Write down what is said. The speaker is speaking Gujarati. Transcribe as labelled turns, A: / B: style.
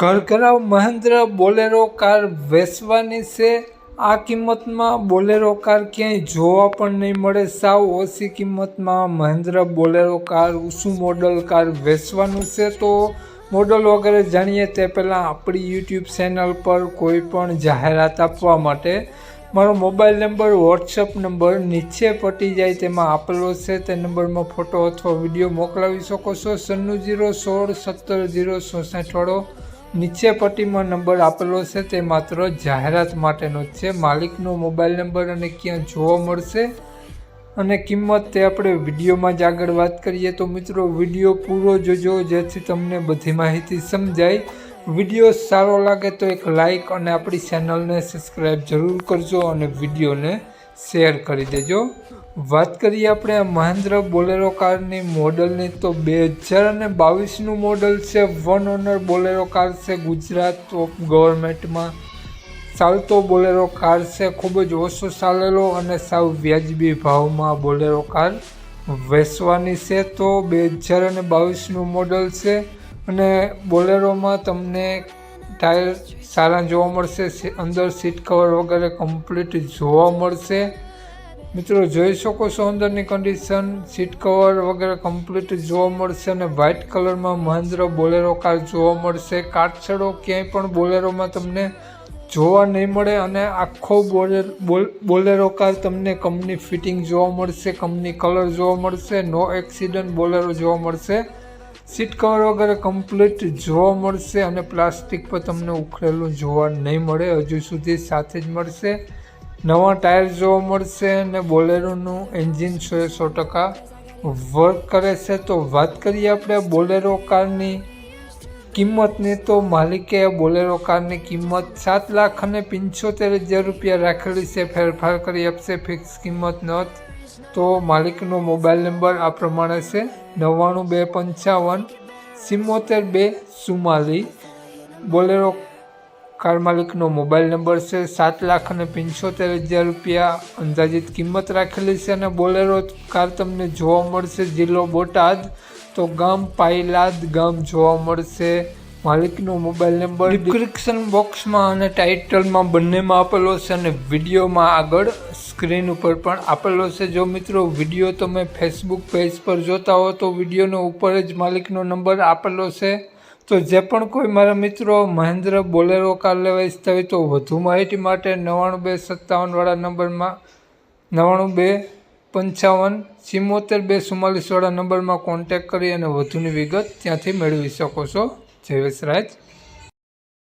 A: ઘરઘરાવ મહેન્દ્ર બોલેરો કાર વેચવાની છે. આ કિંમતમાં બોલેરો કાર ક્યાંય જોવા પણ નહીં મળે. સાવ ઓછી કિંમતમાં મહેન્દ્ર બોલેરો કાર ઊંચું મોડલ કાર વેચવાનું છે તો મોડલ વગેરે જાણીએ તે પહેલાં આપણી યુટ્યુબ ચેનલ પર કોઈ પણ જાહેરાત આપવા માટે. મારો મોબાઈલ નંબર વોટ્સઅપ નંબર નીચે પટી જાય તેમાં આપેલો છે. તે નંબરમાં ફોટો અથવા વીડિયો મોકલાવી શકો છો. સન્નું જીરો સોળ સત્તર જીરો ચોસઠ વાળો નીચે પટ્ટીમાં નંબર આપેલો છે, તે માત્ર જાહેરાત માટેનો જ છે. માલિકનો મોબાઈલ નંબર અને ક્યાં જોવા મળશે અને કિંમત તે આપણે વિડીયોમાં જ આગળ વાત કરીએ. તો મિત્રો, વીડિયો પૂરો જોજો, જેથી તમને બધી માહિતી સમજાય. વીડિયો સારો લાગે તો એક લાઈક અને આપણી ચેનલને સબસ્ક્રાઈબ જરૂર કરજો અને વિડીયોને શેર કરી દેજો. વાત કરીએ આપણે આ મહેન્દ્ર બોલેરો કારની મોડલની, તો બે હજાર અને બાવીસનું મોડલ છે વન ઓનર બોલેરો કાર છે ગુજરાત ગવર્મેન્ટમાં ચાલતો બોલેરો કાર છે, ખૂબ જ ઓછો ચાલેલો અને સાવ વ્યાજબી ભાવમાં બોલેરો કાર વેચવાની છે. તો બે હજાર અને બાવીસનું મોડલ છે અને બોલેરોમાં તમને ટાયર સારા જોવા મળશે અંદર સીટ કવર વગેરે કમ્પ્લીટ જોવા મળશે. મિત્રો, જોઈ શકો છો અંદરની કન્ડિશન સીટ કવર વગેરે કમ્પ્લીટ જોવા મળશે અને વ્હાઇટ કલરમાં મહેન્દ્ર બોલેરો કાર જોવા મળશે. કાટછડો ક્યાંય પણ બોલેરોમાં તમને જોવા નહીં મળે અને આખો બોલેર બોલેરો કાર તમને કંપની ફિટિંગ જોવા મળશે, કંપની કલર જોવા મળશે, નો એક્સિડન્ટ બોલેરો જોવા મળશે. સીટ કવર વગેરે કમ્પ્લીટ જોવા મળશે અને પ્લાસ્ટિક પર તમને ઉખડેલું જોવા નહીં મળે. હજુ સુધી સાથે જ મળશે. નવા ટાયર જોવા મળશે અને બોલેરોનું એન્જિન સો સો ટકા વર્ક કરે છે. તો વાત કરીએ આપણે બોલેરો કારની કિંમતની. તો માલિકે બોલેરો કારની કિંમત સાત લાખ અને પંચોતેર હજાર રૂપિયા રાખેલી છે. ફેરફાર કરી આપશે. ફિક્સ કિંમત નત તો માલિકનો મોબાઈલ નંબર આ પ્રમાણે છે, નવ્વાણું બે પંચાવન, સિમ્મોતેર બે ચુમ્માલી બોલેરો કાર માલિકનો મોબાઈલ નંબર છે, સાત લાખ અને પંચોતેર હજાર રૂપિયા. અંદાજિત કિંમત રાખેલી છે અને બોલેરો કાર તમને જોવા મળશે, જિલ્લો બોટાદ. તો ગામ પાયલાદ ગામ જોવા મળશે. માલિકનો મોબાઈલ નંબર ડિસ્ક્રિપ્શન બોક્સમાં અને ટાઇટલમાં બંનેમાં આપેલો છે અને વિડીયોમાં આગળ સ્ક્રીન ઉપર પણ આપેલો છે. જો મિત્રો વીડિયો તમે ફેસબુક પેજ પર જોતા હો તો વિડીયોનો ઉપર જ માલિકનો નંબર આપેલો છે. તો જે પણ કોઈ મારા મિત્રો મહેન્દ્ર બોલેરો કાર લેવા ઈચ્છતા હોય તો વધુ માહિતી માટે નવ્વાણું બે સત્તાવનવાળા નંબરમાં નવ્વાણું બે પંચાવન ચિમ્મોતેર બે ચુમ્માલીસવાળા નંબરમાં કોન્ટેક કરી અને વધુની વિગત ત્યાંથી મેળવી શકો છો. જય વસરાજ